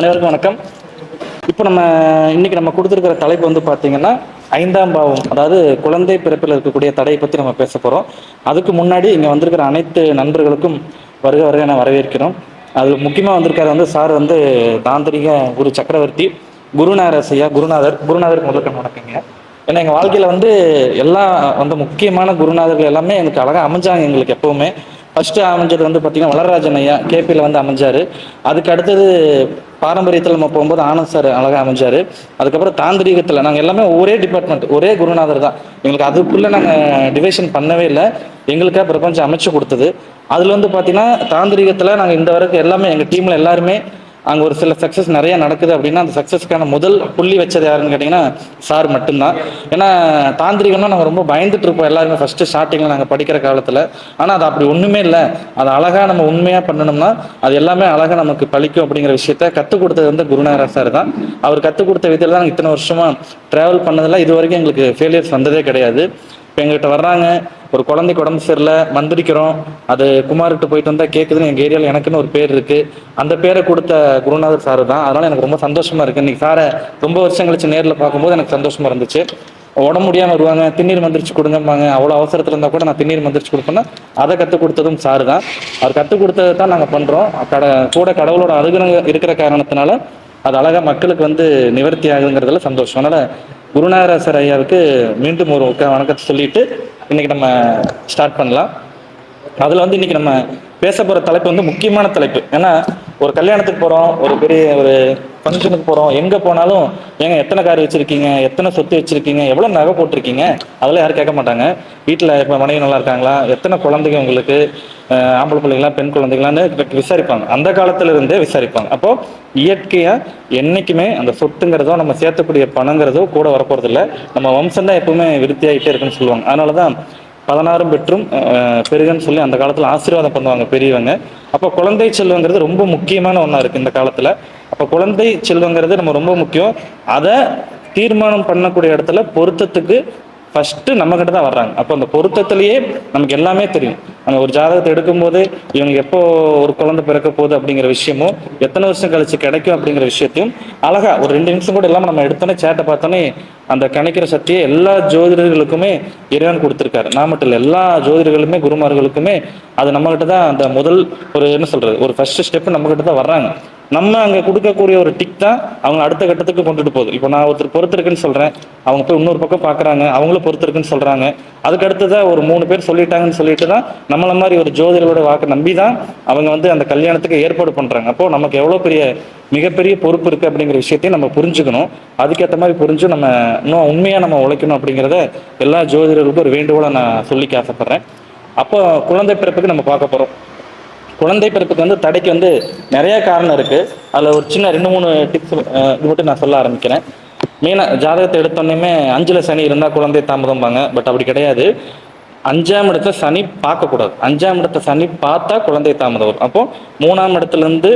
அனைவருக்கும் வணக்கம். இப்போ நம்ம இன்னைக்கு நம்ம கொடுத்துருக்கிற தலைப்பு வந்து பார்த்தீங்கன்னா ஐந்தாம் பாவம் அதாவது குழந்தை பிறப்பில் இருக்கக்கூடிய தடையை பற்றி நம்ம பேச போகிறோம் அதுக்கு முன்னாடி இங்கே வந்திருக்கிற அனைத்து நண்பர்களுக்கும் வருக வருக நான் வரவேற்கிறோம். அது முக்கியமாக வந்திருக்காரு வந்து சார் வந்து தாந்திரிக குரு சக்கரவர்த்தி குருநாதர் ஐயா குருநாதர் குருநாதருக்கு முதல்ல வணக்கங்க. ஏன்னா எங்கள் வாழ்க்கையில் வந்து எல்லா வந்து முக்கியமான குருநாதர்கள் எல்லாமே எனக்கு அழகாக அமைஞ்சாங்க எங்களுக்கு எப்போவுமே. ஃபர்ஸ்ட் அமைஞ்சது வந்து பார்த்தீங்கன்னா வளராஜன் ஐயா கேபியில் வந்து அமைஞ்சாரு. அதுக்கு அடுத்தது பாரம்பரியத்தில் நம்ம போகும்போது ஆனந்த் சார் அழகாக அமைஞ்சார். அதுக்கப்புறம் தாந்திரீகத்தில் நாங்கள் எல்லாமே ஒரே டிபார்ட்மெண்ட் ஒரே குருநாதர் தான். எங்களுக்கு அதுக்குள்ளே நாங்கள் டிவிஷன் பண்ணவே இல்லை. எங்களுக்காக பிரபஞ்சம் அமைச்சு கொடுத்தது. அதில் வந்து பார்த்தீங்கன்னா தாந்திரீகத்தில் நாங்கள் இந்த வரைக்கும் எல்லாமே எங்கள் டீமில் எல்லாருமே அங்கே ஒரு சில சக்ஸஸ் நிறைய நடக்குது அப்படின்னா அந்த சக்ஸஸ்க்கான முதல் புள்ளி வச்சது யாருன்னு கேட்டிங்கன்னா சார் மட்டும்தான். ஏன்னா தாந்திரிகம்னா நாங்கள் ரொம்ப பயந்துட்டு இருப்போம் எல்லாருமே ஃபஸ்ட்டு ஸ்டார்டிங்கில் நாங்கள் படிக்கிற காலத்தில். ஆனால் அது அப்படி ஒன்றுமே இல்லை. அது அழகாக நம்ம உண்மையாக பண்ணணும்னா அது எல்லாமே அழகாக நமக்கு பழிக்கும் அப்படிங்கிற விஷயத்த கற்றுக் கொடுத்தது வந்து குருநாதர் சார் தான். அவர் கற்றுக் கொடுத்த விதத்தில் தான் இத்தனை வருஷமாக ட்ராவல் பண்ணதில் இது வரைக்கும் எங்களுக்கு ஃபெயிலியர்ஸ் வந்ததே கிடையாது. இப்போ எங்ககிட்ட வர்றாங்க. ஒரு குழந்தைக்கு உடம்பு சரியில்லை மந்திரிக்கிறோம் அது குமார்கிட்ட போயிட்டு வந்தால் கேட்குதுன்னு எங்கள் ஏரியாவில் எனக்குன்னு ஒரு பேர் இருக்குது அந்த பேரை கொடுத்த குருநாதர் சார் தான். அதனால் எனக்கு ரொம்ப சந்தோஷமாக இருக்குது இன்றைக்கி சாரை ரொம்ப வருஷம் கழிச்சு நேரில் பார்க்கும்போது எனக்கு சந்தோஷமாக இருந்துச்சு. உடம்பு முடியாமல் வருவாங்க திண்ணீர் மந்திரிச்சு கொடுங்கம்பாங்க. அவ்வளோ அவசரத்தில் இருந்தால் கூட நான் திண்ணீர் மந்திரிச்சு கொடுப்பேன்னா அதை கற்றுக் கொடுத்ததும் சார் தான். அவர் கற்றுக் கொடுத்தது தான் நாங்கள் பண்ணுறோம் கட கூட கடவுளோட அருகிற இருக்கிற காரணத்தினால அது அழகாக மக்களுக்கு வந்து நிவர்த்தி ஆகுதுங்கிறதுல சந்தோஷம். அதனால் குருநாராசர் ஐயாவுக்கு மீண்டும் ஒரு வணக்கத்தை சொல்லிட்டு இன்னைக்கு நம்ம ஸ்டார்ட் பண்ணலாம். அதில் வந்து இன்னைக்கு நம்ம பேச போகிற தலைப்பு வந்து முக்கியமான தலைப்பு. ஏன்னா ஒரு கல்யாணத்துக்கு போகிறோம் ஒரு பெரிய ஒரு ஃபங்க்ஷனுக்கு போகிறோம் எங்கே போனாலும் ஏங்க எத்தனை கார் வச்சுருக்கீங்க எத்தனை சொத்து வச்சுருக்கீங்க எவ்வளோ நகை போட்டிருக்கீங்க அதெல்லாம் யாரும் கேட்க மாட்டாங்க. வீட்டில் இப்போ மனைவி நல்லா இருக்காங்களா எத்தனை குழந்தைங்க உங்களுக்கு ஆம்பளை பிள்ளைங்களா பெண் குழந்தைங்களான்னு விசாரிப்பாங்க. அந்த காலத்துல இருந்தே விசாரிப்பாங்க. அப்போ இயற்கையா என்னைக்குமே அந்த சொத்துங்கிறதோ நம்ம சேர்த்தக்கூடிய பணங்கிறதோ கூட வரப்போறது இல்ல நம்ம வம்சம் தான் எப்பவுமே விருத்தியாகிட்டே இருக்குன்னு சொல்லுவாங்க. அதனாலதான் பதினாறும் பெற்றும் பெருகன்னு சொல்லி அந்த காலத்துல ஆசீர்வாதம் பண்ணுவாங்க பெரியவங்க. அப்போ குழந்தை செல்வங்கிறது ரொம்ப முக்கியமான ஒன்றா இருக்கு இந்த காலத்துல. அப்போ குழந்தை செல்வங்கிறது நம்ம ரொம்ப முக்கியம். அதை தீர்மானம் பண்ணக்கூடிய இடத்துல பொருத்தத்துக்கு ஃபஸ்ட்டு நம்மக்கிட்ட தான் வர்றாங்க. அப்போ அந்த பொருத்தத்திலேயே நமக்கு எல்லாமே தெரியும். நம்ம ஒரு ஜாதகத்தை எடுக்கும்போது இவங்க எப்போ ஒரு குழந்தை பிறக்க போகுது அப்படிங்கிற விஷயமும் எத்தனை வருஷம் கழிச்சு கிடைக்கும் அப்படிங்கிற விஷயத்தையும் அழகா ஒரு ரெண்டு நிமிஷம் கூட இல்லாமல் நம்ம எடுத்தோன்னே சேட்டை பார்த்தோன்னே அந்த கணிக்கிற சக்தியை எல்லா ஜோதிடர்களுக்குமே இறைவன் கொடுத்துருக்காரு. நான் மட்டும் இல்லை எல்லா ஜோதிடர்களுமே குருமார்களுக்குமே அது நம்மகிட்ட தான் அந்த முதல் ஒரு என்ன சொல்றது ஒரு ஃபர்ஸ்ட் ஸ்டெப் நம்மகிட்ட தான் வர்றாங்க. நம்ம அங்கே கொடுக்கக்கூடிய ஒரு டிக் தான் அவங்க அடுத்த கட்டத்துக்கு கொண்டுட்டு போகுது. இப்போ நான் ஒருத்தர் பொறுத்திருக்குன்னு சொல்கிறேன் அவங்க போய் இன்னொரு பக்கம் பார்க்குறாங்க. அவங்களும் பொறுத்திருக்குன்னு சொல்கிறாங்க அதுக்கு அடுத்ததாக ஒரு மூணு பேர் சொல்லிட்டாங்கன்னு சொல்லிட்டு தான் நம்மள மாதிரி ஒரு ஜோதிடரோட வாக்கு நம்பி தான் அவங்க வந்து அந்த கல்யாணத்துக்கு ஏற்பாடு பண்ணுறாங்க அப்போது நமக்கு எவ்வளோ பெரிய மிகப்பெரிய பொறுப்பு இருக்குது அப்படிங்கிற விஷயத்தையும் நம்ம புரிஞ்சுக்கணும். அதுக்கேற்ற மாதிரி புரிஞ்சு நம்ம இன்னும் உண்மையாக நம்ம உழைக்கணும் அப்படிங்கிறத எல்லா ஜோதிடர்களுக்கும் ஒரு வேண்டுகோளை நான் சொல்லிக்க ஆசைப்பட்றேன். அப்போ குழந்தை பிறப்புக்கு நம்ம பார்க்க போகிறோம் குழந்தை பிறப்புக்கு வந்து தடைக்கு வந்து நிறைய காரணம் இருக்கு. அதுல ஒரு சின்ன ரெண்டு மூணு டிப்ஸ் இது மட்டும் நான் சொல்ல ஆரம்பிக்கிறேன். மெயினாக ஜாதகத்தை எடுத்தோன்னே அஞ்சுல சனி இருந்தால் குழந்தை தாமதம்பாங்க பட் அப்படி கிடையாது. அஞ்சாம் இடத்த சனி பார்க்கக்கூடாது. அஞ்சாம் இடத்த சனி பார்த்தா குழந்தை தாமதம் வரும். அப்போ மூணாம் இடத்துலேருந்து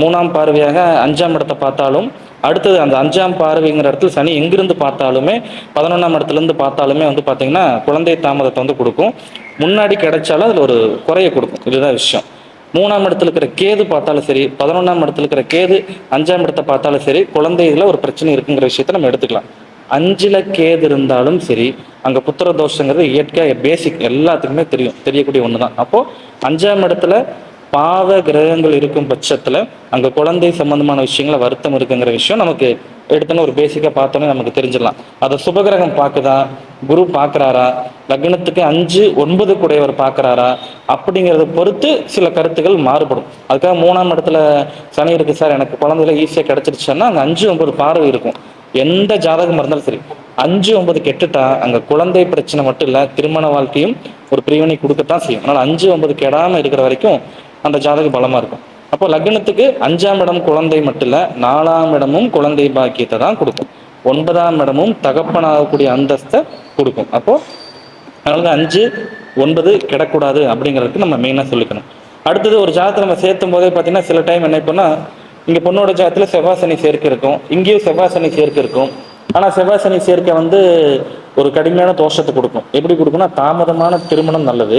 மூணாம் பார்வையாக அஞ்சாம் இடத்தை பார்த்தாலும் அடுத்தது அந்த அஞ்சாம் பார்வைங்கிற இடத்துல சனி எங்கிருந்து பார்த்தாலுமே பதினொன்றாம் இடத்துல இருந்து பார்த்தாலுமே வந்து பார்த்தீங்கன்னா குழந்தை தாமதத்தை வந்து கொடுக்கும். முன்னாடி கிடைச்சாலும் அதில் ஒரு குறைய கொடுக்கும். இதுதான் விஷயம். மூணாம் இடத்துல இருக்கிற கேது பார்த்தாலும் சரி பதினொன்றாம் இடத்துல இருக்கிற கேது அஞ்சாம் இடத்தை பார்த்தாலும் சரி குழந்தை இதில் ஒரு பிரச்சனை இருக்குங்கிற விஷயத்த நம்ம எடுத்துக்கலாம். அஞ்சில் கேது இருந்தாலும் சரி அங்க புத்திர தோஷங்கிறது இயற்கையா பேசிக் எல்லாத்துக்குமே தெரியும் தெரியக்கூடிய ஒண்ணுதான். அப்போ அஞ்சாம் இடத்துல பாவ கிரகங்கள் இருக்கும் பட்சத்துல அங்க குழந்தை சம்பந்தமான விஷயங்கள வருத்தம் இருக்குங்கிற விஷயம் நமக்கு எடுத்தோன்னே ஒரு பேசிக்கா பார்த்தோன்னே நமக்கு தெரிஞ்சிடலாம். அதை சுபகிரகம் பார்க்குதா? குரு பார்க்குறாரா? லக்னத்துக்கு அஞ்சு ஒன்பது குடையவர் பார்க்குறாரா? அப்படிங்கிறத பொறுத்து சில கருத்துக்கள் மாறுபடும். அதுக்காக மூணாம் இடத்துல சனி இருக்கு சார் எனக்கு குழந்தைல ஈஸியாக கிடைச்சிருச்சுன்னா அங்க அஞ்சு ஒன்பது பார்வை இருக்கும். எந்த ஜாதகம் இருந்தாலும் சரி அஞ்சு ஒன்பது கெட்டுட்டா அங்க குழந்தை பிரச்சனை மட்டும் இல்ல திருமண வாழ்க்கையும் ஒரு பிரிவினை கொடுக்கத்தான் செய்யும். அதனால அஞ்சு ஒன்பது கெடாம இருக்கிற வரைக்கும் அந்த ஜாதகம் பலமா இருக்கும். அப்போ லக்னத்துக்கு அஞ்சாம் இடம் குழந்தை மட்டும் இல்ல நாலாம் இடமும் குழந்தை பாக்கியத்தை தான் கொடுக்கும். ஒன்பதாம் இடமும் தகப்பனாகக்கூடிய அந்தஸ்தை கொடுக்கும். அப்போ அதனால அஞ்சு ஒன்பது கிடக்கூடாது அப்படிங்கிறதுக்கு நம்ம மெயினாக சொல்லிக்கணும். அடுத்தது ஒரு ஜாதகத்தை நம்ம சேர்த்தும் போதே பார்த்தீங்கன்னா சில டைம் என்ன பண்ணா இங்கே பொண்ணோட ஜாதத்தில் செவ்வாய் சனி சேர்க்கை இருக்கும். இங்கேயும் செவ்வாய் சனி சேர்க்கை இருக்கும். ஆனால் செவ்வாய் சனி சேர்க்கை வந்து ஒரு கடுமையான தோஷத்தை கொடுக்கும். எப்படி கொடுக்கும்னா தாமதமான திருமணம் நல்லது.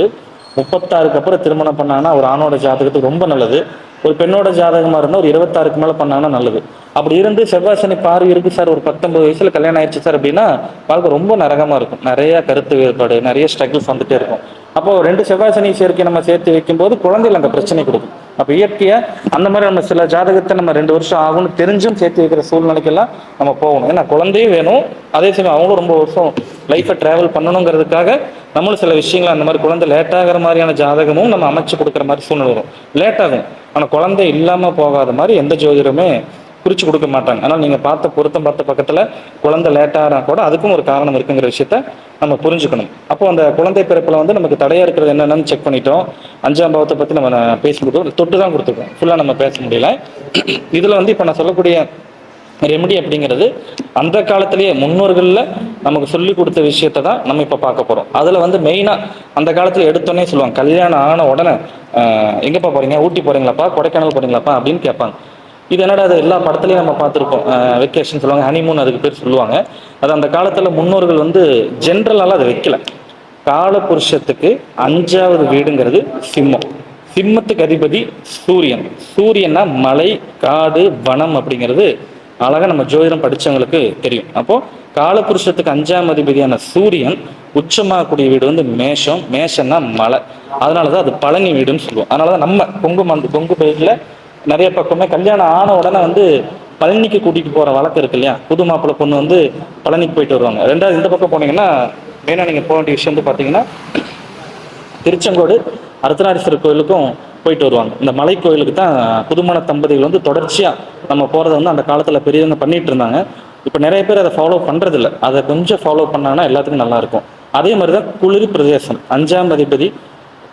முப்பத்தாறுக்கு அப்புறம் திருமணம் பண்ணாங்கன்னா ஒரு ஆணோட ஜாதகத்துக்கு ரொம்ப நல்லது. ஒரு பெண்ணோட ஜாதகமாக இருந்தால் ஒரு இருபத்தாறுக்கு மேலே பண்ணாங்கன்னா நல்லது. அப்படி இருந்து செவ்வாய் சனி பார்வை இருக்கு சார். ஒரு பத்தொன்பது வயசில் கல்யாணம் ஆயிடுச்சு சார் அப்படின்னா வாழ்க்கை ரொம்ப நரகமாக இருக்கும். நிறைய கருத்து வேறுபாடு நிறைய ஸ்ட்ரகிள்ஸ் வந்துட்டே இருக்கும். அப்போ ரெண்டு செவ்வாய் சனி சேர்க்கை நம்ம சேர்த்து வைக்கும்போது குழந்தைகள் அந்த பிரச்சனை கொடுக்கும். அப்போ இயற்கையை அந்த மாதிரி நம்ம சில ஜாதகத்தை நம்ம ரெண்டு வருஷம் ஆகும்னு தெரிஞ்சும் சேர்த்து வைக்கிற சூழ்நிலைக்கெல்லாம் நம்ம போகணும். ஏன்னா குழந்தையும் வேணும். அதே சமயம் அவங்களும் ரொம்ப வருஷம் லைஃப்பை டிராவல் பண்ணணுங்கிறதுக்காக நம்மளும் சில விஷயங்கள் அந்த மாதிரி குழந்தை லேட் ஆகிற மாதிரியான ஜாதகமும் நம்ம அமைச்சு கொடுக்குற மாதிரி சூழ்நிலை வரும். லேட் ஆகும். ஆனால் குழந்தை இல்லாமல் போகாத மாதிரி எந்த ஜோதிடமே குறிச்சு கொடுக்க மாட்டாங்க. ஆனால் நீங்கள் பார்த்த பொருத்தம் பார்த்த பக்கத்தில் குழந்தை லேட்டாக கூட அதுக்கும் ஒரு காரணம் இருக்குங்கிற விஷயத்த நம்ம புரிஞ்சுக்கணும். அப்போ அந்த குழந்தை பிறப்பில் வந்து நமக்கு தடையாக இருக்கிறது என்னென்னு செக் பண்ணிட்டோம். அஞ்சாம் பாவத்தை பற்றி நம்ம பேசும்போது தொட்டு தான் கொடுத்துருக்கோம். ஃபுல்லாக நம்ம பேச முடியல. இதில் வந்து இப்போ நான் சொல்லக்கூடிய ரெமடி அப்படிங்கிறது அந்த காலத்திலேயே முன்னோர்களில் நமக்கு சொல்லி கொடுத்த விஷயத்தை தான் நம்ம இப்போ பார்க்க போகிறோம் அதில் வந்து மெயினாக அந்த காலத்தில் எடுத்தோன்னே சொல்லுவாங்க. கல்யாணம் ஆன உடனே எங்கேப்பா எங்கப்பா போகிறீங்க ஊட்டி போகிறீங்களாப்பா கொடைக்கானல் போகிறீங்களாப்பா அப்படின்னு கேட்பாங்க. இது என்னடா அது எல்லா படத்துலையும் நம்ம பார்த்துருப்போம். வெக்கேஷன் சொல்லுவாங்க ஹனிமூன் அதுக்கு பேர் சொல்லுவாங்க. அது அந்த காலத்தில் முன்னோர்கள் வந்து ஜென்ரலால அதை வைக்கல. காலபுருஷத்துக்கு அஞ்சாவது வீடுங்கிறது சிம்மம். சிம்மத்துக்கு அதிபதி சூரியன். சூரியன்னா மலை காடு வனம் அப்படிங்கிறது அழகாக நம்ம ஜோதிடம் படிச்சவங்களுக்கு தெரியும். அப்போ காலபுருஷத்துக்கு அஞ்சாம் அதிபதியான சூரியன் உச்சமாகக்கூடிய வீடு வந்து மேஷம். மேஷம்னா மலை. அதனாலதான் அது பழனி வீடுன்னு சொல்லுவோம். அதனாலதான் நம்ம கொங்கு மந்து கொங்கு பயிரில் நிறைய பக்கமே கல்யாணம் ஆன உடனே வந்து பழனிக்கு கூட்டிகிட்டு போகிற வழக்கு இருக்கு இல்லையா? புது மாப்பிள்ளை பொண்ணு வந்து பழனிக்கு போயிட்டு வருவாங்க. ரெண்டாவது இந்த பக்கம் போனீங்கன்னா மெயினாக நீங்கள் போக வேண்டிய விஷயம் வந்து பார்த்தீங்கன்னா திருச்செங்கோடு அர்த்தநாரீஸ்வரர் கோயிலுக்கும் போயிட்டு வருவாங்க. இந்த மலை கோயிலுக்கு தான் புதுமண தம்பதிகள் வந்து தொடர்ச்சியாக நம்ம போகிறத வந்து அந்த காலத்தில் பெரியவங்க பண்ணிட்டு இருந்தாங்க. இப்போ நிறைய பேர் அதை ஃபாலோ பண்ணுறதில்ல அதை கொஞ்சம் ஃபாலோ பண்ணாங்கன்னா எல்லாத்துக்கும் நல்லாயிருக்கும் அதே மாதிரி தான் குளிர் பிரதேசம். அஞ்சாம் அதிபதி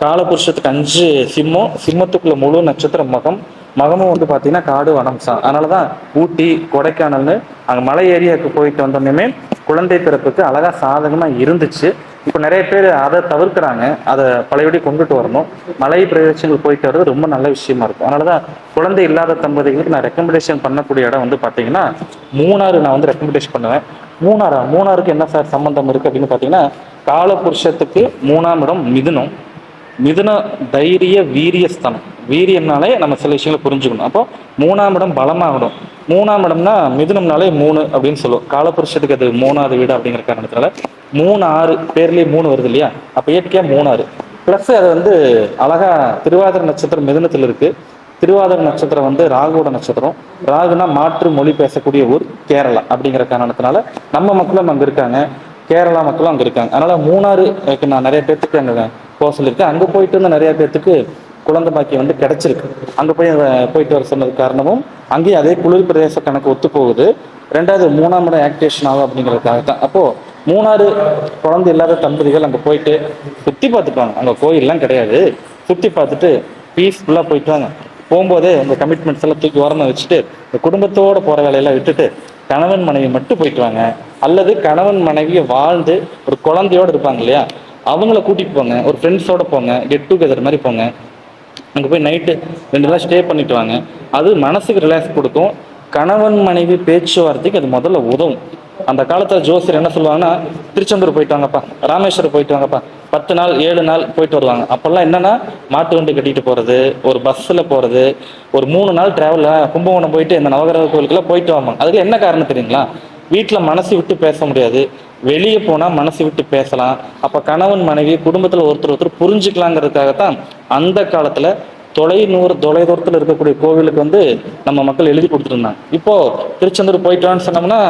காலபுருஷத்துக்கு அஞ்சு சிம்மம் சிம்மத்துக்குள்ள முழு நட்சத்திரம் மகம் மகமும் வந்து பார்த்தீங்கன்னா காடு வனம் சா அதனால தான் ஊட்டி கொடைக்கானல்னு அங்கே மலை ஏரியாவுக்கு போயிட்டு வந்தோடனே குழந்தை பிறப்புக்கு அழகா சாதகமா இருந்துச்சு. இப்போ நிறைய பேர் அதை தவிர்க்கிறாங்க. அதை பழையபடி கொண்டுட்டு வரணும். மலை பிரதேசங்கள் போயிட்டு வர்றது ரொம்ப நல்ல விஷயமா இருக்கும். அதனால தான் குழந்தை இல்லாத தம்பதிகளுக்கு நான் ரெக்கமெண்டேஷன் பண்ணக்கூடிய இடம் வந்து பார்த்தீங்கன்னா மூணாறு நான் வந்து ரெக்கமெண்டேஷன் பண்ணுவேன். மூணாறா? மூணாருக்கு என்ன சார் சம்பந்தம் இருக்கு அப்படின்னு பார்த்தீங்கன்னா காலபுருஷத்துக்கு மூணாம் இடம் மிதுனம். மிதுன தைரிய வீரியஸ்தானம். வீரியம்னாலே நம்ம சில விஷயங்களை புரிஞ்சுக்கணும். அப்போ மூணாம் இடம் பலமாகணும். மூணாம் இடம்னா மிதுனம்னாலே மூணு அப்படின்னு சொல்லுவோம். காலபுருஷத்துக்கு அது மூணாவது வீடு அப்படிங்கிற காரணத்தினால மூணு ஆறு பேர்லேயே மூணு வருது இல்லையா? அப்போ இயற்கையாக மூணாறு ப்ளஸ் அது வந்து அழகா திருவாதிர நட்சத்திரம் மிதுனத்தில் இருக்கு. திருவாதிர நட்சத்திரம் வந்து ராகுவோட நட்சத்திரம். ராகுனா மாற்று மொழி பேசக்கூடிய ஊர் கேரளா அப்படிங்கிற காரணத்தினால நம்ம மக்களும் அங்கே இருக்காங்க. கேரளா மக்களும் அங்கே இருக்காங்க. அதனால மூணாறு நான் நிறைய பேர்த்துக்கு அங்கே போக சொல்லியிருக்கேன் அங்கே போயிட்டு வந்து நிறையா பேர்த்துக்கு குழந்தை பாக்கியம் வந்து கிடச்சிருக்கு. அங்கே போய் போயிட்டு வர சொன்னது காரணமும் அங்கேயும் அதே குளிர் பிரதேச கணக்கு ஒத்து போகுது. ரெண்டாவது மூணாம் இடம் ஆக்டிவேஷன் ஆகும் அப்படிங்கிறதுக்காக தான். அப்போது மூணாறு குழந்தை இல்லாத தம்பதிகள் அங்கே போயிட்டு சுற்றி பார்த்துட்டு வாங்க அங்கே கோயிலெலாம் கிடையாது. சுற்றி பார்த்துட்டு பீஸ்ஃபுல்லாக போயிட்டு வாங்க. போகும்போதே இந்த கமிட்மெண்ட்ஸ் எல்லாம் தூக்கி ஓரமா வச்சுட்டு இந்த குடும்பத்தோட போகிற வேலையெல்லாம் விட்டுட்டு கணவன் மனைவி மட்டும் போயிட்டு வாங்க. அல்லது கணவன் மனைவியை வாழ்ந்து ஒரு குழந்தையோட இருப்பாங்க இல்லையா? அவங்கள கூட்டிட்டு போங்க ஒரு ஃப்ரெண்ட்ஸோட போங்க கெட் டுகெதர் மாதிரி போங்க. அங்கே போய் நைட்டு ரெண்டு நாள் ஸ்டே பண்ணிட்டு வாங்க. அது மனசுக்கு ரிலாக்ஸ் கொடுக்கும். கணவன் மனைவி பேச்சுவார்த்தைக்கு அது முதல்ல உதவும். அந்த காலத்தில் ஜோசியர் என்ன சொல்லுவாங்கன்னா திருச்செந்தூர் போயிட்டு வாங்கப்பா ராமேஸ்வரம் போயிட்டு வாங்கப்பா. பத்து நாள் ஏழு நாள் போயிட்டு வருவாங்க. அப்போல்லாம் என்னன்னா மாட்டு வண்டி கட்டிட்டு போறது ஒரு பஸ்ஸில் போறது ஒரு மூணு நாள் ட்ராவலில் கும்பகோணம் போயிட்டு இந்த நவகிரக கோயிலுக்குலாம் போயிட்டு வாங்க. அதுக்கு என்ன காரணம் தெரியுங்களா? வீட்டில் மனசு விட்டு பேச முடியாது. வெளியே போனால் மனசு விட்டு பேசலாம். அப்போ கணவன் மனைவி குடும்பத்தில் ஒருத்தர் ஒருத்தர் புரிஞ்சுக்கலாங்கிறதுக்காகத்தான் அந்த காலத்தில் தொலைநூறு தொலைதூரத்தில் இருக்கக்கூடிய கோவிலுக்கு வந்து நம்ம மக்கள் எழுதி கொடுத்துருந்தாங்க. இப்போது திருச்செந்தூர் போயிட்டு சொன்னோம்னா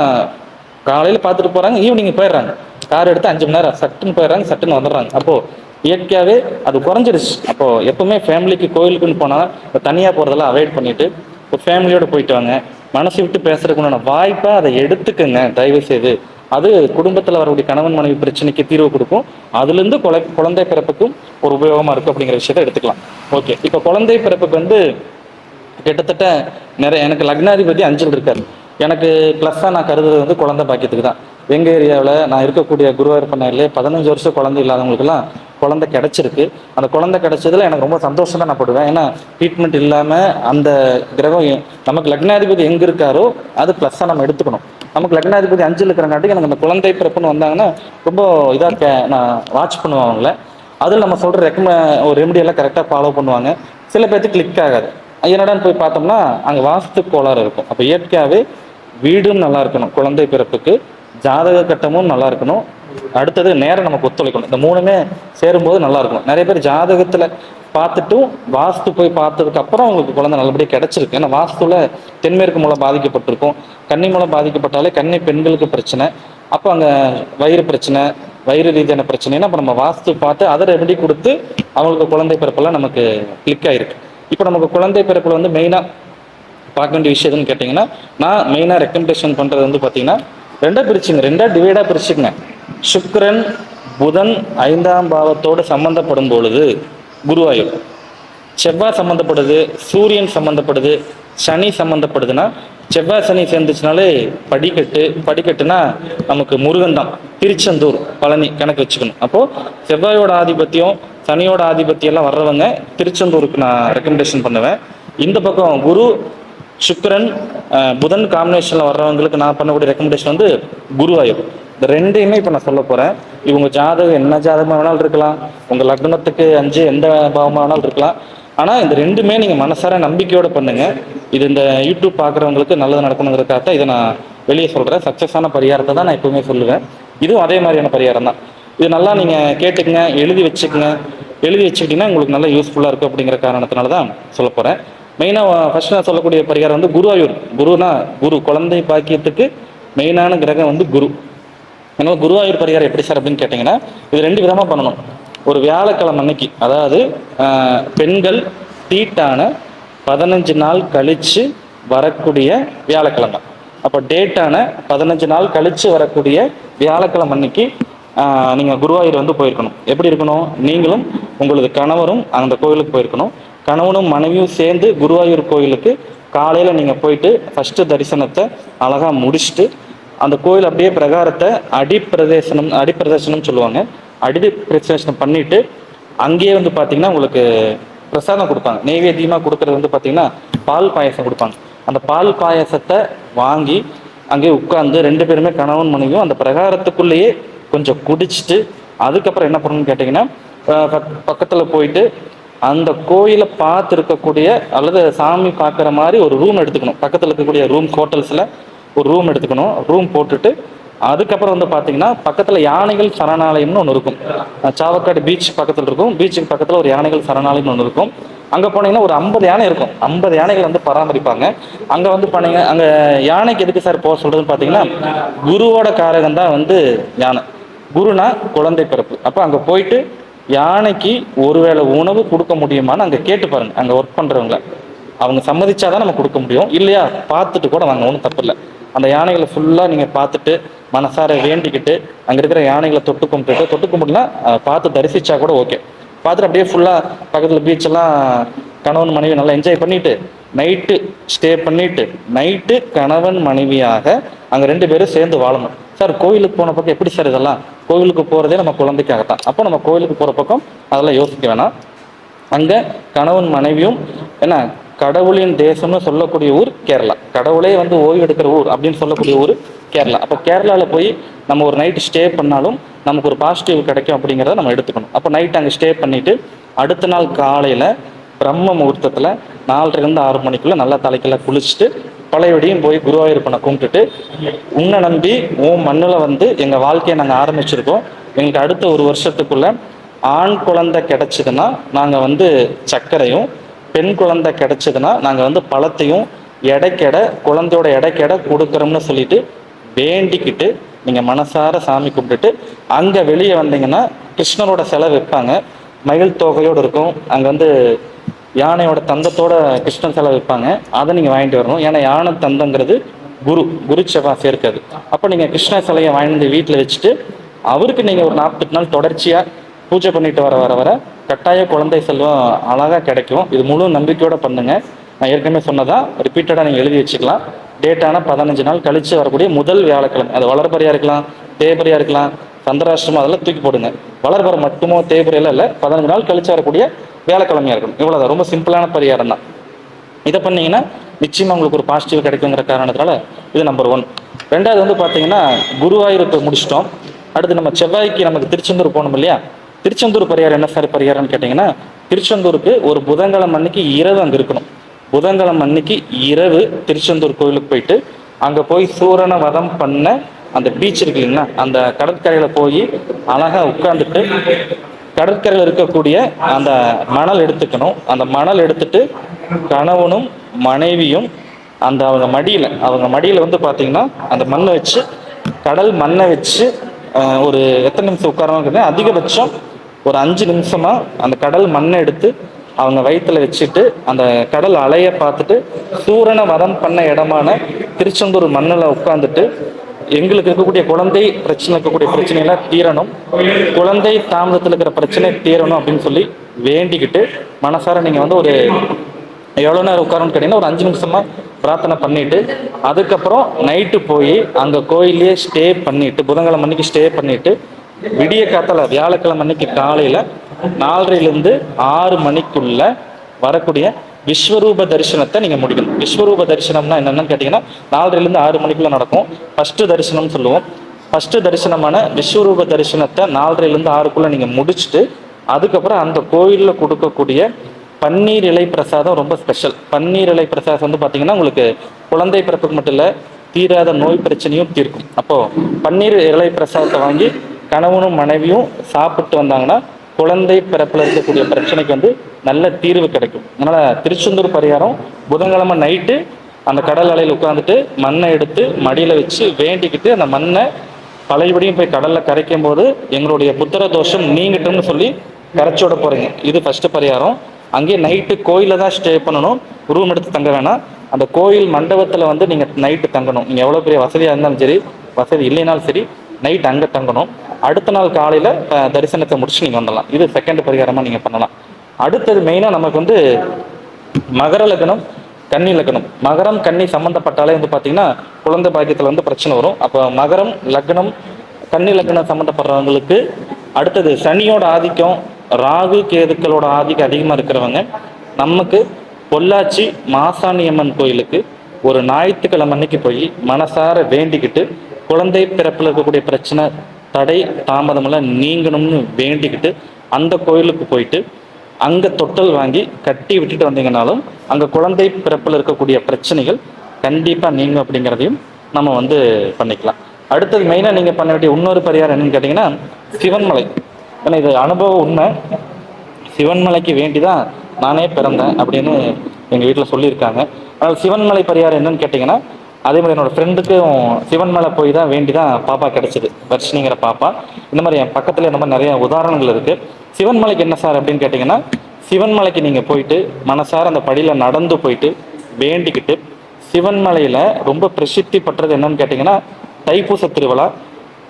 காலையில் பார்த்துட்டு போகிறாங்க ஈவினிங் போயிடுறாங்க. கார் எடுத்து அஞ்சு மணி நேரம் சட்டுன்னு போயிடுறாங்க சட்டுன்னு வந்துடுறாங்க. அப்போது இயற்கையாகவே அது குறைஞ்சிருச்சு. அப்போது எப்பவுமே ஃபேமிலிக்கு கோயிலுக்குன்னு போனால் இப்போ தனியாக போகிறதெல்லாம் அவாய்ட் பண்ணிட்டு இப்போ ஃபேமிலியோடு போயிட்டு வாங்க. மனசு விட்டு பேசுறதுக்குண்டான உண்டான அதை எடுத்துக்கங்க. தயவு செய்து அது குடும்பத்தில் வரக்கூடிய கணவன் மனைவி பிரச்சனைக்கு தீர்வு கொடுக்கும். அதுலேருந்து குழ குழந்தை பிறப்புக்கும் ஒரு உபயோகமாக இருக்கும் அப்படிங்கிற விஷயத்த எடுத்துக்கலாம். ஓகே இப்போ குழந்தை பிறப்புக்கு வந்து கிட்டத்தட்ட நிறைய எனக்கு லக்னாதிபதி அஞ்சல் இருக்காரு. எனக்கு ப்ளஸ்ஸாக நான் கருதுறது வந்து குழந்தை பாக்கியத்துக்கு தான். எங்கள் ஏரியாவில் நான் இருக்கக்கூடிய குருவாயூர்பண்ணையிலே பதினஞ்சு வருஷம் குழந்தை இல்லாதவங்களுக்குலாம் குழந்தை கிடச்சிருக்கு. அந்த குழந்தை கிடைச்சதுல எனக்கு ரொம்ப சந்தோஷம் தான் நான் படுவேன். ஏன்னா ட்ரீட்மெண்ட் இல்லாமல் அந்த கிரகம் நமக்கு லக்னாதிபதி எங்கே இருக்காரோ அது ப்ளஸ்ஸாக நம்ம எடுத்துக்கணும். நமக்கு லக்னாதிபதி அஞ்சில் இருக்கிறங்காட்டி எனக்கு அந்த குழந்தை பிறப்புன்னு வந்தாங்கன்னா ரொம்ப இதாக நான் வாட்ச் பண்ணுவேன் அவங்கள. அதில் நம்ம சொல்கிற ரெக்கம ஒரு ரெமடியெல்லாம் கரெக்டாக ஃபாலோ பண்ணுவாங்க. சில பேர்த்துக்கு கிளிக் ஆகாது. என்னடான்னு போய் பார்த்தோம்னா அங்கே வாஸ்து கோளாறு இருக்கும். அப்போ இயற்கையாகவே வீடும் நல்லா இருக்கணும். குழந்தை பிறப்புக்கு ஜாதக கட்டமும் நல்லா இருக்கணும். அடுத்தது நேரம் நமக்கு ஒத்துழைக்கணும். இந்த மூணுமே சேரும்போது நல்லா இருக்கும் நிறைய பேர் ஜாதகத்தில் பார்த்துட்டும் வாஸ்து போய் பார்த்ததுக்கு அப்புறம் உங்களுக்கு குழந்தை நல்லபடியாக கிடைச்சிருக்கு. ஏன்னா வாஸ்துல தென்மேற்கு மூலம் பாதிக்கப்பட்டிருக்கும். கன்னி மூலம் பாதிக்கப்பட்டாலே கன்னி பெண்களுக்கு பிரச்சனை. அப்போ அங்கே வயிறு பிரச்சனை வயிறு ரீதியான பிரச்சனைனா அப்போ நம்ம வாஸ்து பார்த்து அதை ரெமெடி கொடுத்து அவங்களுக்கு குழந்தை பிறப்பெல்லாம் நமக்கு கிளிக் ஆயிருக்கு. இப்போ நமக்கு குழந்தை பிறப்பில் வந்து மெயினாக பார்க்க வேண்டிய விஷயம் எதுன்னு கேட்டிங்கன்னா நான் மெயினாக ரெக்கமெண்டேஷன் பண்ணுறது வந்து பார்த்தீங்கன்னா ரெண்டா பிரிச்சுங்க ரெண்டா டிவைடாக பிரிச்சுங்க சுக்கரன் புதன் ஐந்தாம் பாவத்தோடு சம்மந்தப்படும் பொழுது குருவாயூர். செவ்வாய் சம்மந்தப்படுது சூரியன் சம்மந்தப்படுது சனி சம்மந்தப்படுதுன்னா செவ்வாய் சனி சேர்ந்துச்சுனாலே படிக்கட்டு படிக்கட்டுனா நமக்கு முருகன் தான் திருச்செந்தூர் பழனி கணக்கு வச்சுக்கணும். அப்போது செவ்வாயோட ஆதிபத்தியம் சனியோட ஆதிபத்தியம் எல்லாம் வர்றவங்க திருச்செந்தூருக்கு நான் ரெக்கமெண்டேஷன் பண்ணுவேன். இந்த பக்கம் குரு சுக்கரன் புதன் காம்பினேஷனில் வர்றவங்களுக்கு நான் பண்ணக்கூடிய ரெக்கமெண்டேஷன் வந்து குருவாயூர் இந்த ரெண்டையுமே இப்போ நான் சொல்ல போகிறேன் இவங்க ஜாதகம் என்ன ஜாதகமாக வேணாலும் இருக்கலாம். உங்கள் லக்னத்துக்கு அஞ்சு எந்த பாவமாக வேணாலும் இருக்கலாம். ஆனால் இந்த ரெண்டுமே நீங்கள் மனசார நம்பிக்கையோடு பண்ணுங்கள் இது இந்த யூடியூப் பார்க்குறவங்களுக்கு நல்லது நடக்கணுங்கிறதுக்காக தான் இதை நான் வெளியே சொல்கிறேன் சக்ஸஸான பரிகாரத்தை தான் நான் எப்பவுமே சொல்லுவேன். இதுவும் அதே மாதிரியான பரிகாரம் தான். இது நல்லா நீங்கள் கேட்டுக்கங்க எழுதி வச்சுக்கங்க. எழுதி வச்சுக்கிட்டிங்கன்னா உங்களுக்கு நல்லா யூஸ்ஃபுல்லாக இருக்கும் அப்படிங்கிற காரணத்தினால தான் சொல்ல போகிறேன் மெயினாக ஃபர்ஸ்ட் நான் சொல்லக்கூடிய பரிகாரம் வந்து குருவாயூர் குருனா குரு குழந்தை பாக்கியத்துக்கு மெயினான கிரகம் வந்து குரு. அதனால் குருவாயூர் பரிகாரம் எப்படி சார் அப்படின்னு கேட்டிங்கன்னா இது ரெண்டு விதமாக பண்ணணும். ஒரு வியாழக்கிழமை அன்னைக்கு அதாவது பெண்கள் தீட்டான பதினஞ்சு நாள் கழித்து வரக்கூடிய வியாழக்கிழமை. அப்போ டேட்டான பதினஞ்சு நாள் கழித்து வரக்கூடிய வியாழக்கிழமை அன்னைக்கு நீங்கள் குருவாயூர் வந்து போயிருக்கணும். எப்படி இருக்கணும்? நீங்களும் உங்களது கணவரும் அந்த கோயிலுக்கு போயிருக்கணும். கணவனும் மனைவியும் சேர்ந்து குருவாயூர் கோயிலுக்கு காலையில் நீங்கள் போயிட்டு ஃபஸ்ட்டு தரிசனத்தை அழகாக முடிச்சுட்டு அந்த கோயில் அப்படியே பிரகாரத்தை அடிப்பிரதேசனம் அடிப்பிரதேசனம் சொல்லுவாங்க. அடி பிரதேசனம் பண்ணிட்டு அங்கேயே வந்து பார்த்தீங்கன்னா உங்களுக்கு பிரசாதம் கொடுப்பாங்க. நெய்வேத்தியமாக கொடுக்கறது வந்து பார்த்தீங்கன்னா பால் பாயாசம் கொடுப்பாங்க. அந்த பால் பாயாசத்தை வாங்கி அங்கேயே உட்காந்து ரெண்டு பேருமே கணவன் மனைவியும் அந்த பிரகாரத்துக்குள்ளேயே கொஞ்சம் குடிச்சிட்டு அதுக்கப்புறம் என்ன பண்ணணும்னு கேட்டிங்கன்னா பக்கத்தில் பக்- போயிட்டு அந்த கோயிலை பார்த்து இருக்கக்கூடிய அல்லது சாமி பார்க்குற மாதிரி ஒரு ரூம் எடுத்துக்கணும். பக்கத்தில் இருக்கக்கூடிய ரூம் ஹோட்டல்ஸில் ஒரு ரூம் எடுத்துக்கணும். ரூம் போட்டுட்டு அதுக்கப்புறம் வந்து பார்த்தீங்கன்னா பக்கத்தில் யானைகள் சரணாலயம்னு ஒன்று இருக்கும். சாவக்காடு பீச் பக்கத்தில் இருக்கும். பீச்சுக்கு பக்கத்தில் ஒரு யானைகள் சரணாலயம்னு ஒன்று இருக்கும். அங்கே போனீங்கன்னா ஒரு ஐம்பது யானை இருக்கும். ஐம்பது யானைகள் வந்து பராமரிப்பாங்க. அங்கே வந்து போனீங்க அங்கே யானைக்கு எதுக்கு சார் போக சொல்கிறதுன்னு பார்த்தீங்கன்னா குருவோட காரகம் தான் வந்து யானை. குருனா குழந்தை பிறப்பு. அப்போ அங்கே போயிட்டு யானைக்கு ஒருவேளை உணவு கொடுக்க முடியுமான்னு அங்கே கேட்டு பாருங்க. அங்கே ஒர்க் பண்ணுறவங்கள அவங்க சம்மதிச்சாதான் நம்ம கொடுக்க முடியும். இல்லையா? பார்த்துட்டு கூட வாங்க ஒன்றும் தப்பு இல்லை. அந்த யானைகளை ஃபுல்லாக நீங்கள் பார்த்துட்டு மனசார வேண்டிக்கிட்டு அங்கே இருக்கிற யானைகளை தொட்டு கும்பிட்டுட்டு தொட்டு கும்பிட்டுனா பார்த்து தரிசிச்சா கூட ஓகே பார்த்துட்டு அப்படியே ஃபுல்லாக பக்கத்தில் பீச்செல்லாம் கணவன் மனைவி நல்லா என்ஜாய் பண்ணிட்டு நைட்டு ஸ்டே பண்ணிட்டு நைட்டு கணவன் மனைவியாக அங்கே ரெண்டு பேரும் சேர்ந்து வாழணும். சார் கோவிலுக்கு போன பக்கம் எப்படி சார் இதெல்லாம்? கோவிலுக்கு போகிறதே நம்ம குழந்தைக்காகத்தான். அப்போ நம்ம கோவிலுக்கு போகிற பக்கம் அதெல்லாம் யோசிக்க வேணாம். அங்கே கணவன் மனைவியும் என்ன கடவுளின் தேசம்னு சொல்லக்கூடிய ஊர் கேரளா. கடவுளே வந்து ஓய்வு எடுக்கிற ஊர் அப்படின்னு சொல்லக்கூடிய ஊர் கேரளா. அப்போ கேரளாவில் போய் நம்ம ஒரு நைட் ஸ்டே பண்ணாலும் நமக்கு ஒரு பாசிட்டிவ் கிடைக்கும் அப்படிங்கிறத நம்ம எடுத்துக்கணும். அப்போ நைட் அங்கே ஸ்டே பண்ணிவிட்டு அடுத்த நாள் காலையில் பிரம்ம முகூர்த்தத்தில் நாலரைலேருந்து ஆறு மணிக்குள்ளே நல்லா தலைக்கெல்லாம் குளிச்சுட்டு பழையபடியும் போய் குருவாயூரப்பனை கும்பிட்டுட்டு உன்னை நம்பி உன் மண்ணில் வந்து எங்கள் வாழ்க்கையை நாங்கள் ஆரம்பிச்சிருக்கோம். எங்களுக்கு அடுத்த ஒரு வருஷத்துக்குள்ள ஆண் குழந்தை கிடைச்சதுன்னா நாங்கள் வந்து சர்க்கரையும் பெண் குழந்தை கிடைச்சதுன்னா நாங்கள் வந்து பழத்தையும் எடைக்கெடை குழந்தையோட எடைக்கெடை கொடுக்குறோம்னு சொல்லிட்டு வேண்டிக்கிட்டு நீங்கள் மனசார சாமி கும்பிட்டுட்டு அங்கே வெளியே வந்தீங்கன்னா கிருஷ்ணரோட சிலை வைப்பாங்க மயில் தொகையோடு இருக்கும். அங்கே வந்து யானையோட தந்தத்தோட கிருஷ்ணன் சிலை வைப்பாங்க. அதை நீங்கள் வாங்கிட்டு வரணும். ஏன்னா யானை தந்தங்கிறது குரு குரு செவ்வாய் சேர்க்காது. அப்போ நீங்கள் கிருஷ்ண சிலையை வாங்கி வந்து வீட்டில் வச்சுட்டு அவருக்கு நீங்கள் ஒரு நாற்பத்தெட்டு நாள் தொடர்ச்சியாக பூஜை பண்ணிட்டு வர வர வர கட்டாய குழந்தை செல்வம் அழகாக கிடைக்கும். இது முழு நம்பிக்கையோட பண்ணுங்க. நான் ஏற்கனவே சொன்னதான் ரிப்பீட்டடாக நீங்கள் எழுதி வச்சுக்கலாம். டேட்டான பதினஞ்சு நாள் கழித்து வரக்கூடிய முதல் வியாழக்கிழமை. அது வளர்பறையாக இருக்கலாம் தேபரியாக இருக்கலாம் சந்திராஷ்டமம் அதெல்லாம் தூக்கி போடுங்க. வளர்பரம் மட்டுமோ தேய்பறையெல்லாம் இல்லை பதினஞ்சு நாள் கழிச்சு வரக்கூடிய வேலைக்கிழமையாக இருக்கணும். இவ்வளோதான் ரொம்ப சிம்பிளான பரிகாரம் தான். இதை பண்ணீங்கன்னா நிச்சயமாக உங்களுக்கு ஒரு பாசிட்டிவ் கிடைக்குங்கிற காரணத்தினால இது நம்பர் ஒன் ரெண்டாவது வந்து பார்த்தீங்கன்னா குருவாயூரத்தை முடிச்சிட்டோம். அடுத்து நம்ம செவ்வாய்க்கு நமக்கு திருச்செந்தூர் போகணும் இல்லையா? திருச்செந்தூர் பரிகாரம் என்ன சார் பரிகாரம்னு கேட்டிங்கன்னா திருச்செந்தூருக்கு ஒரு புதன்கிழமை அன்னைக்கு இரவு அங்கே இருக்கணும். புதன்கிழமை அன்னைக்கு இரவு திருச்செந்தூர் கோயிலுக்கு போயிட்டு அங்கே போய் சூரனை வதம் பண்ண அந்த பீச் இருக்கு இல்லைங்களா? அந்த கடற்கரையில் போய் அழகாக உட்காந்துட்டு கடற்கரையில் இருக்கக்கூடிய அந்த மணல் எடுத்துக்கணும். அந்த மணல் எடுத்துட்டு கணவனும் மனைவியும் அந்த அவங்க மடியில் அவங்க மடியில் வந்து பார்த்தீங்கன்னா அந்த மண்ணை வச்சு கடல் மண்ணை வச்சு ஒரு எத்தனை நிமிஷம் உட்காரணும் அதிகபட்சம் ஒரு அஞ்சு நிமிஷமாக அந்த கடல் மண்ணை எடுத்து அவங்க வயிற்றுல வச்சுட்டு அந்த கடல் அலைய பார்த்துட்டு சூரனை வதம் பண்ண இடமான திருச்செந்தூர் மண்ணில் உட்காந்துட்டு எங்களுக்கு இருக்கக்கூடிய குழந்தை பிரச்சனை இருக்கக்கூடிய பிரச்சனைகளை தீரணும். குழந்தை தாமதத்தில் இருக்கிற பிரச்சனை தீரணும் அப்படின்னு சொல்லி வேண்டிக்கிட்டு மனசார நீங்கள் வந்து ஒரு எவ்வளோ நேரம் உட்காரணும்னு கேட்டிங்கன்னா ஒரு அஞ்சு நிமிஷமா பிரார்த்தனை பண்ணிட்டு அதுக்கப்புறம் நைட்டு போய் அங்கே கோயிலே ஸ்டே பண்ணிட்டு புதன்கிழமை அன்னைக்கு ஸ்டே பண்ணிட்டு விடிய காத்தால வியாழக்கிழமை அன்னைக்கு காலையில் நாலரைலேருந்து ஆறு மணிக்குள்ள வரக்கூடிய விஸ்வரூப தரிசனத்தை நீங்கள் முடிக்கணும். விஸ்வரூப தரிசனம்னா என்னென்னு கேட்டிங்கன்னா நாலரைலேருந்து ஆறு மணிக்குள்ளே நடக்கும். ஃபஸ்ட்டு தரிசனம்னு சொல்லுவோம். ஃபஸ்ட்டு தரிசனமான விஸ்வரூப தரிசனத்தை நாலரைலேருந்து ஆறுக்குள்ளே நீங்கள் முடிச்சுட்டு அதுக்கப்புறம் அந்த கோயிலில் கொடுக்கக்கூடிய பன்னீர் இலை பிரசாதம் ரொம்ப ஸ்பெஷல் பன்னீர் இலை பிரசாதம் வந்து பார்த்தீங்கன்னா உங்களுக்கு குழந்தை பிறப்புக்கு மட்டும் இல்லை தீராத நோய் பிரச்சனையும் தீர்க்கும். அப்போது பன்னீர் இலை பிரசாதத்தை வாங்கி கணவனும் மனைவியும் சாப்பிட்டு வந்தாங்கன்னா குழந்தை பிறப்பில் இருக்கக்கூடிய பிரச்சனைக்கு வந்து நல்ல தீர்வு கிடைக்கும். அதனால் திருச்செந்தூர் பரிகாரம் புதன்கிழமை நைட்டு அந்த கடல் அலையில் உட்காந்துட்டு மண்ணை எடுத்து மடியில் வச்சு வேண்டிக்கிட்டு அந்த மண்ணை பழையபடியும் போய் கடலில் கரைக்கும் போது எங்களுடைய புத்திர தோஷம் நீங்கட்டும்னு சொல்லி கரைச்சி விட போகிறீங்க இது ஃபஸ்ட்டு பரிகாரம். அங்கேயே நைட்டு கோயிலில் தான் ஸ்டே பண்ணணும். ரூம் எடுத்து தங்க வேணாம். அந்த கோயில் மண்டபத்தில் வந்து நீங்கள் நைட்டு தங்கணும். நீங்கள் எவ்வளோ பெரிய வசதியாக இருந்தாலும் சரி வசதி இல்லைனாலும் சரி நைட் அங்கே தங்கணும். அடுத்த நாள் காலையில் தரிசனத்தை முடிச்சு நீங்கள் வந்துடலாம். இது செகண்ட் பரிகாரமாக நீங்கள் பண்ணலாம். அடுத்தது மெயினாக நமக்கு வந்து மகர லக்னம் கன்னி லக்னம். மகரம் கன்னி சம்மந்தப்பட்டாலே வந்து பார்த்தீங்கன்னா குழந்தை பாக்கியத்தில் வந்து பிரச்சனை வரும். அப்போ மகரம் லக்னம் கன்னி லக்னம் சம்மந்தப்படுறவங்களுக்கு அடுத்தது சனியோட ஆதிக்கம் ராகு கேதுக்களோட ஆதிக்கம் அதிகமாக இருக்கிறவங்க நமக்கு பொள்ளாச்சி மாசாணியம்மன் கோயிலுக்கு ஒரு ஞாயிற்றுக்கிழமை அன்னைக்கு போய் மனசார வேண்டிக்கிட்டு குழந்தை பிறப்பில் இருக்கக்கூடிய பிரச்சனை தடை தாமதமெல்லாம் நீங்கணும்னு வேண்டிக்கிட்டு அந்த கோயிலுக்கு போயிட்டு அங்கே தொட்டல் வாங்கி கட்டி விட்டுட்டு வந்தீங்கனாலும் அங்கே குழந்தை பிறப்பில் இருக்கக்கூடிய பிரச்சனைகள் கண்டிப்பாக நீங்கும் அப்படிங்கிறதையும் நம்ம வந்து பண்ணிக்கலாம். அடுத்தது மெயினாக நீங்கள் பண்ண வேண்டிய இன்னொரு பரிகாரம் என்னன்னு கேட்டிங்கன்னா சிவன்மலை. ஏன்னா இது அனுபவ உண்மை. சிவன்மலைக்கு வேண்டி தான் நானே பிறந்தேன் அப்படின்னு எங்கள் வீட்டில் சொல்லியிருக்காங்க. அதனால் சிவன்மலை பரிகாரம் என்னன்னு கேட்டிங்கன்னா அதே மாதிரி என்னோட ஃப்ரெண்டுக்கும் சிவன்மலை போய் தான் வேண்டி தான் பாப்பா கிடச்சிது. வர்ஷினிங்கிற பாப்பா. இந்த மாதிரி என் பக்கத்தில் இந்த மாதிரி நிறைய உதாரணங்கள் இருக்குது சிவன்மலைக்கு என்ன சார் அப்படின்னு கேட்டிங்கன்னா சிவன்மலைக்கு நீங்கள் போயிட்டு மனசார அந்த படியில் நடந்து போயிட்டு வேண்டிக்கிட்டு சிவன்மலையில் ரொம்ப பிரசித்தி பெற்றது என்னன்னு கேட்டிங்கன்னா தைப்பூச திருவிழா.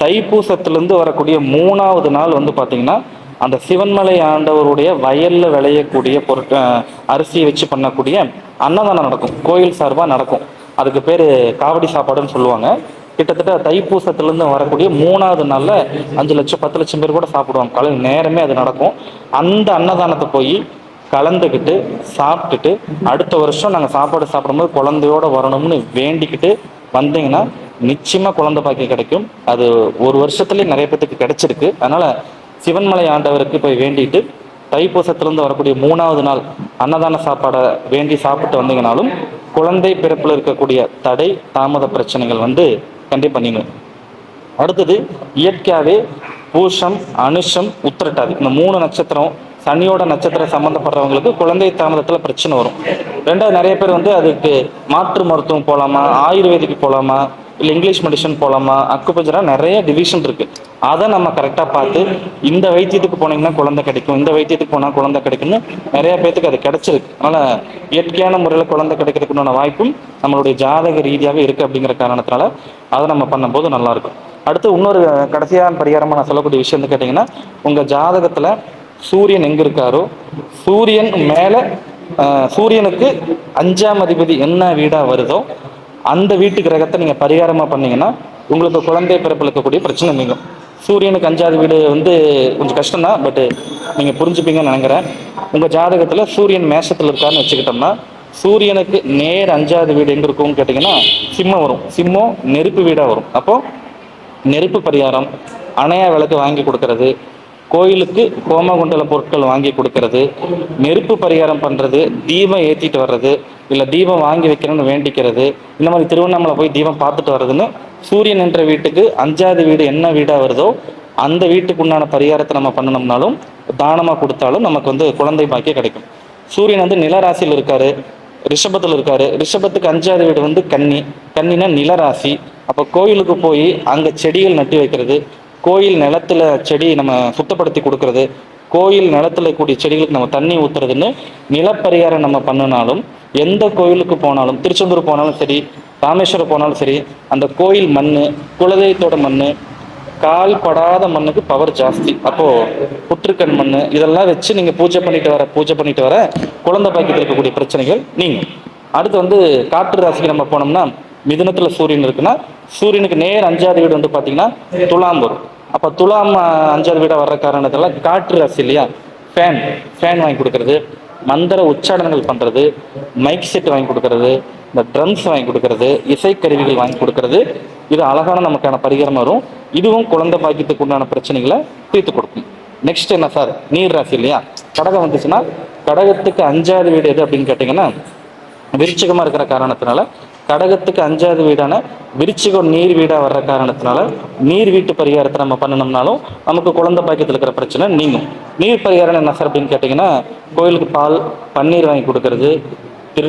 தைப்பூசத்துலேருந்து வரக்கூடிய மூணாவது நாள் வந்து பார்த்திங்கன்னா அந்த சிவன்மலை ஆண்டவருடைய வயல்ல விளையக்கூடிய பொருட்கள் அரிசியை வச்சு பண்ணக்கூடிய அன்னதானம் நடக்கும். கோயில் சார்பாக நடக்கும். அதுக்கு பேர் காவடி சாப்பாடுன்னு சொல்லுவாங்க. கிட்டத்தட்ட தைப்பூசத்துலேருந்து வரக்கூடிய மூணாவது நாளில் அஞ்சு லட்சம் பத்து லட்சம் பேர் கூட சாப்பிடுவாங்க. காலையில் நேரமே அது நடக்கும். அந்த அன்னதானத்தை போய் கலந்துக்கிட்டு சாப்பிட்டுட்டு அடுத்த வருஷம் நாங்கள் சாப்பாடு சாப்பிடும்போது குழந்தையோட வரணும்னு வேண்டிக்கிட்டு வந்தீங்கன்னா நிச்சயமா குழந்தை பாக்கியம் கிடைக்கும். அது ஒரு வருஷத்துலேயே நிறைய பேத்துக்கு கிடைச்சிருக்கு. அதனால சிவன்மலை ஆண்டவருக்கு போய் வேண்டிட்டு தைப்பூசத்திலிருந்து வரக்கூடிய மூணாவது நாள் அன்னதான சாப்பாடை வேண்டி சாப்பிட்டு வந்தீங்கனாலும் குழந்தை பிறப்பில் இருக்கக்கூடிய தடை தாமத பிரச்சனைகள் வந்து கண்டிப்பாக நீங்கள் அடுத்தது இயற்கையாகவே பூஷம் அனுஷம் உத்திரட்டாதி. இந்த மூணு நட்சத்திரம் சனியோட நட்சத்திரம் சம்மந்தப்படுறவங்களுக்கு குழந்தை தாமதத்தில் பிரச்சனை வரும். ரெண்டாவது நிறைய பேர் வந்து அதுக்கு மாற்று மருத்துவம் போகலாமா ஆயுர்வேதிக்கு போகலாமா இல்லை இங்கிலீஷ் மெடிசன் போகலாமா அக்குபஞ்சரா நிறைய டிவிஷன் இருக்கு. அதை நம்ம கரெக்டாக பார்த்து இந்த வைத்தியத்துக்கு போனீங்கன்னா குழந்தை கிடைக்கும் இந்த வைத்தியத்துக்கு போனால் குழந்தை கிடைக்கும்னு நிறைய பேத்துக்கு அது கிடைச்சிருக்கு. அதனால் இயற்கையான முறையில் குழந்தை கிடைக்கிறதுக்குண்டான வாய்ப்பும் நம்மளுடைய ஜாதக ரீதியாகவே இருக்குது அப்படிங்கிற காரணத்தினால அதை நம்ம பண்ணும்போது நல்லாயிருக்கும் அடுத்து இன்னொரு கடைசியான பரிகாரமாக நான் சொல்லக்கூடிய விஷயம் வந்து கேட்டிங்கன்னா உங்கள் ஜாதகத்தில் சூரியன் எங்கே இருக்காரோ சூரியன் மேலே சூரியனுக்கு அஞ்சாம் அதிபதி என்ன வீடாக வருதோ அந்த வீட்டு கிரகத்தை நீங்கள் பரிகாரமாக பண்ணீங்கன்னா உங்களுக்கு குழந்தை பிறப்பில் இருக்கக்கூடிய பிரச்சனை நீங்கும். சூரியனுக்கு அஞ்சாவது வீடு வந்து கொஞ்சம் கஷ்டம்தான் பட்டு நீங்கள் புரிஞ்சுப்பீங்கன்னு நினைக்கிறேன். உங்கள் ஜாதகத்தில் சூரியன் மேஷத்தில் இருக்காருன்னு வச்சுக்கிட்டோம்னா சூரியனுக்கு நேர் அஞ்சாவது வீடு எங்கே இருக்கும்னு கேட்டிங்கன்னா சிம்மம் வரும். சிம்மம் நெருப்பு வீடாக வரும். அப்போது நெருப்பு பரிகாரம் அணையா விளக்கு வாங்கி கொடுக்கறது கோயிலுக்கு ஹோமகுண்டல பொருட்கள் வாங்கி கொடுக்கறது நெருப்பு பரிகாரம் பண்ணுறது தீபம் ஏற்றிட்டு வர்றது இல்லை தீபம் வாங்கி வைக்கணும்னு வேண்டிக்கிறது இந்த மாதிரி திருவண்ணாமலை போய் தீபம் பார்த்துட்டு வர்றதுன்னு சூரியன் என்ற வீட்டுக்கு அஞ்சாவது வீடு என்ன வீடாக வருதோ அந்த வீட்டுக்கு உண்டான பரிகாரத்தை நம்ம பண்ணணும்னாலும் தானமாக கொடுத்தாலும் நமக்கு வந்து குழந்தை பாக்கியம் கிடைக்கும். சூரியன் வந்து நிலராசியில் இருக்காரு ரிஷபத்தில் இருக்காரு. ரிஷபத்துக்கு அஞ்சாவது வீடு வந்து கன்னி. கன்னினா நிலராசி. அப்போ கோயிலுக்கு போய் அங்கே செடிகள் நட்டு வைக்கிறது கோயில் நிலத்தில் செடி நம்ம சுத்தப்படுத்தி கொடுக்கறது கோயில் நிலத்தில் கூடிய செடிகளுக்கு நம்ம தண்ணி ஊற்றுறதுன்னு நிலப்பரிகாரம் நம்ம பண்ணினாலும் எந்த கோயிலுக்கு போனாலும் திருச்செந்தூர் போனாலும் சரி ராமேஸ்வரம் போனாலும் சரி அந்த கோயில் மண் குலதெய்வத்தோட மண் கால் படாத மண்ணுக்கு பவர் ஜாஸ்தி. அப்போது புற்றுக்கண் மண் இதெல்லாம் வச்சு நீங்கள் பூஜை பண்ணிட்டு வர பூஜை பண்ணிட்டு வர குழந்தை பாக்கியத்தில் இருக்கக்கூடிய பிரச்சனைகள் நீங்கள் அடுத்து வந்து காற்று ராசிக்கு நம்ம போனோம்னா மிதுனத்துல சூரியன் இருக்குன்னா சூரியனுக்கு நேர் அஞ்சாவது வீடு வந்து பார்த்தீங்கன்னா துலாம் வரும் அப்போ துலாம் அஞ்சாவது வீடாக வர்ற காரணத்தில் காற்று ராசி இல்லையா? ஃபேன் ஃபேன் வாங்கி கொடுக்கறது. மந்திர உச்சாடனங்கள் பண்ணுறது மைக் செட் வாங்கி கொடுக்கறது. இந்த ட்ரம்ஸ் வாங்கி கொடுக்கறது. இசைக்கருவிகள் வாங்கி கொடுக்கறது. இது அழகான நமக்கான பரிகாரம் வரும். இதுவும் குழந்தை பாக்கியத்துக்கு உண்டான பிரச்சனைகளை தீர்த்து கொடுக்கும். நெக்ஸ்ட் என்ன சார்? நீர் ராசி இல்லையா? கடகம் வந்துச்சுன்னா கடகத்துக்கு அஞ்சாவது வீடு எது அப்படின்னு கேட்டிங்கன்னா விருச்சிகமா இருக்கிற காரணத்தினால கடகத்துக்கு அஞ்சாவது வீடான விருச்சிகம் நீர் வீடாக வர்ற காரணத்தினால நீர் வீட்டு பரிகாரத்தை நம்ம பண்ணணும்னாலும் நமக்கு குழந்தை பாக்கியத்தில் இருக்கிற பிரச்சனை நீங்கும். நீர் பரிகாரம் என்ன சார் அப்படின்னு கேட்டிங்கன்னா கோயிலுக்கு பால் பன்னீர் வாங்கி கொடுக்கறது திரு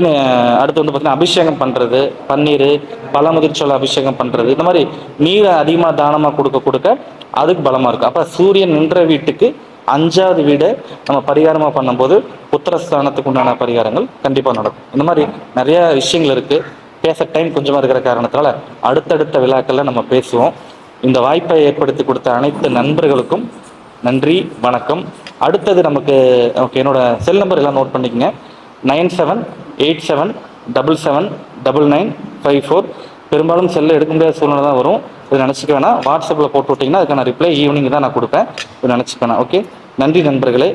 அடுத்து வந்து பார்த்தீங்கன்னா அபிஷேகம் பண்ணுறது பன்னீர் பழமுதிர்ச்சோல அபிஷேகம் பண்ணுறது இந்த மாதிரி நீரை அதிகமாக தானமாக கொடுக்க கொடுக்க அதுக்கு பலமாக இருக்கும் அப்போ சூரியன் நின்ற வீட்டுக்கு அஞ்சாவது வீடை நம்ம பரிகாரமாக பண்ணும்போது புத்திரஸ்தானத்துக்கு உண்டான பரிகாரங்கள் கண்டிப்பாக நடக்கும். இந்த மாதிரி நிறைய விஷயங்கள் இருக்குது பேச டைம் கொஞ்சமாக இருக்கிற காரணத்தால் அடுத்தடுத்த விழாக்களில் நம்ம பேசுவோம். இந்த வாய்ப்பை ஏற்படுத்தி கொடுத்த அனைத்து நண்பர்களுக்கும் நன்றி வணக்கம். அடுத்தது நமக்கு ஓகே என்னோட செல் நம்பர் எல்லாம் நோட் பண்ணிக்கங்க. Nine seven eight seven double seven double nine five four. பெரும்பாலும் செல்லு எடுக்க முடியாத சூழ்நிலை தான் வரும். இது நினச்சிக்க வேணாம். வாட்ஸ்அப்பில் போட்டு விட்டிங்கன்னா அதுக்கான ரிப்ளை ஈவினிங் தான் நான் கொடுப்பேன். இது நினச்சிக்க வேணாம். ஓகே நன்றி நண்பர்களே.